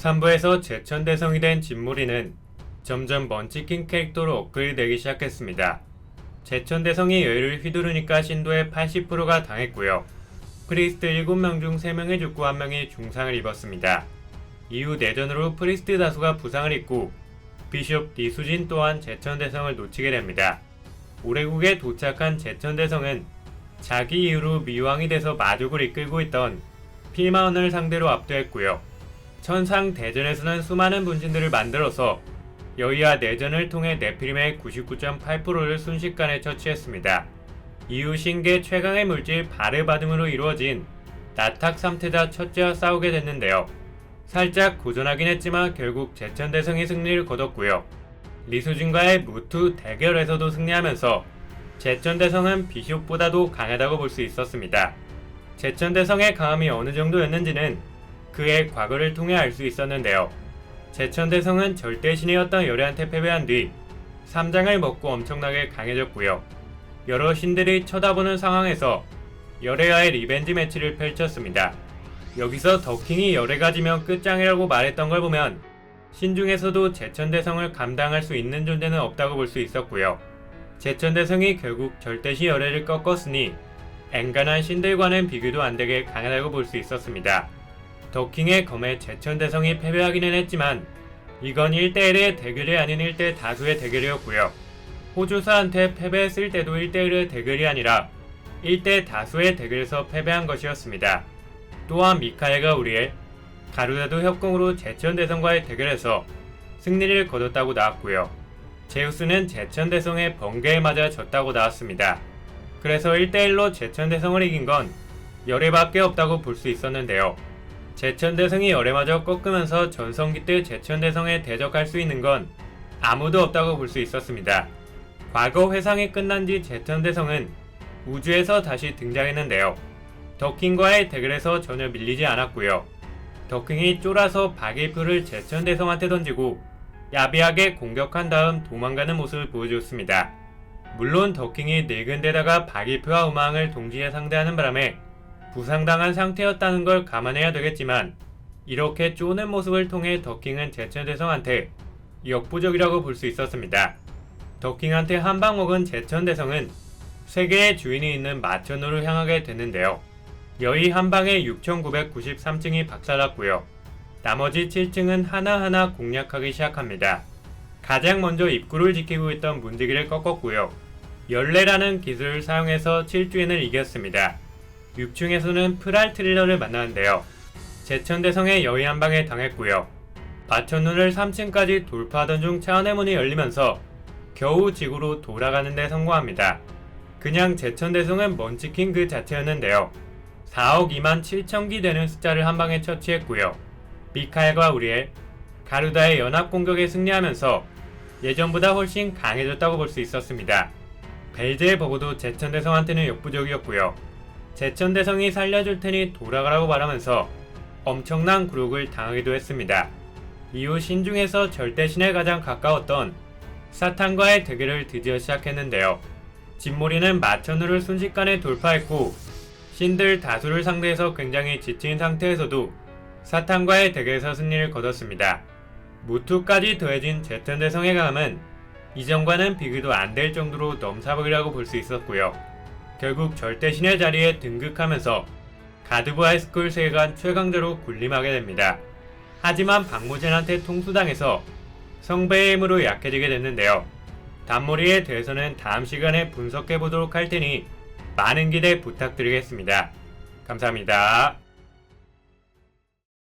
3부에서 제천대성이 된 진무리는 점점 먼치킨 캐릭터로 업그레이드되기 시작했습니다. 제천대성이 여유를 휘두르니까 신도의 80%가 당했고요. 프리스트 7명 중 3명이 죽고 1명이 중상을 입었습니다. 이후 내전으로 프리스트 다수가 부상을 입고 비숍 이수진 또한 제천대성을 놓치게 됩니다. 오래국에 도착한 제천대성은 자기 이후로 미왕이 돼서 마족을 이끌고 있던 필마원을 상대로 압도했고요. 천상 대전에서는 수많은 분신들을 만들어서 여의와 내전을 통해 네피림의 99.8%를 순식간에 처치했습니다. 이후 신계 최강의 물질 바르바듬으로 이루어진 나탁 3태자 첫째와 싸우게 됐는데요. 살짝 고전하긴 했지만 결국 제천대성이 승리를 거뒀고요. 리수진과의 무투 대결에서도 승리하면서 제천대성은 비숍보다도 강하다고 볼 수 있었습니다. 제천대성의 강함이 어느 정도였는지는 그의 과거를 통해 알 수 있었는데요. 제천대성은 절대 신이었던 열애한테 패배한 뒤 3장을 먹고 엄청나게 강해졌고요. 여러 신들이 쳐다보는 상황에서 열애와의 리벤지 매치를 펼쳤습니다. 여기서 더킹이 열애가 지면 끝장이라고 말했던 걸 보면 신중에서도 제천대성을 감당할 수 있는 존재는 없다고 볼 수 있었고요. 제천대성이 결국 절대시 열애를 꺾었으니 앵간한 신들과는 비교도 안되게 강하다고 볼 수 있었습니다. 더킹의 검에 제천대성이 패배하기는 했지만 이건 1대1의 대결이 아닌 1대 다수의 대결이었고요. 호주사한테 패배했을 때도 1대1의 대결이 아니라 1대 다수의 대결에서 패배한 것이었습니다. 또한 미카엘과 우리엘, 가루다도 협공으로 제천대성과의 대결에서 승리를 거뒀다고 나왔고요. 제우스는 제천대성의 번개에 맞아 졌다고 나왔습니다. 그래서 1대1로 제천대성을 이긴 건 열애밖에 없다고 볼 수 있었는데요. 제천대성이 열애마저 꺾으면서 전성기 때 제천대성에 대적할 수 있는 건 아무도 없다고 볼 수 있었습니다. 과거 회상이 끝난 뒤 제천대성은 우주에서 다시 등장했는데요. 더킹과의 대결에서 전혀 밀리지 않았고요. 더킹이 쫄아서 박일표를 제천대성한테 던지고 야비하게 공격한 다음 도망가는 모습을 보여줬습니다. 물론 더킹이 늙은 데다가 박일표와 우망을 동시에 상대하는 바람에 부상당한 상태였다는 걸 감안해야 되겠지만 이렇게 쪼는 모습을 통해 더킹은 제천 대성한테 역부족이라고 볼 수 있었습니다. 더킹한테 한방 먹은 제천 대성은 세계의 주인이 있는 마천으로 향하게 됐는데요. 여의 한 방에 6993층이 박살났고요. 나머지 7층은 하나하나 공략하기 시작합니다. 가장 먼저 입구를 지키고 있던 문지기를 꺾었고요. 열레라는 기술을 사용해서 7주인을 이겼습니다. 6층에서는 프랄 트릴러를 만나는데요. 제천대성의 여의 한 방에 당했고요. 마천눈을 3층까지 돌파하던 중 차원의 문이 열리면서 겨우 지구로 돌아가는 데 성공합니다. 그냥 제천대성은 먼치킨 그 자체였는데요. 4억 2만 7천기 되는 숫자를 한 방에 처치했고요. 미카엘과 우리엘, 가루다의 연합 공격에 승리하면서 예전보다 훨씬 강해졌다고 볼 수 있었습니다. 벨제의 버거도 제천대성한테는 역부족이었고요. 제천대성이 살려줄 테니 돌아가라고 말하면서 엄청난 굴욕을 당하기도 했습니다. 이후 신중에서 절대신에 가장 가까웠던 사탄과의 대결을 드디어 시작했는데요. 진모리는 마천우를 순식간에 돌파했고 신들 다수를 상대해서 굉장히 지친 상태에서도 사탄과의 대결에서 승리를 거뒀습니다. 무투까지 더해진 제천대성의 강함은 이전과는 비교도 안 될 정도로 넘사벽이라고 볼 수 있었고요. 결국 절대신의 자리에 등극하면서 가드브 하이스쿨 세계관 최강자로 군림하게 됩니다. 하지만 박무진한테 통수당해서 성배의 힘으로 약해지게 됐는데요. 단머리에 대해서는 다음 시간에 분석해 보도록 할 테니 많은 기대 부탁드리겠습니다. 감사합니다.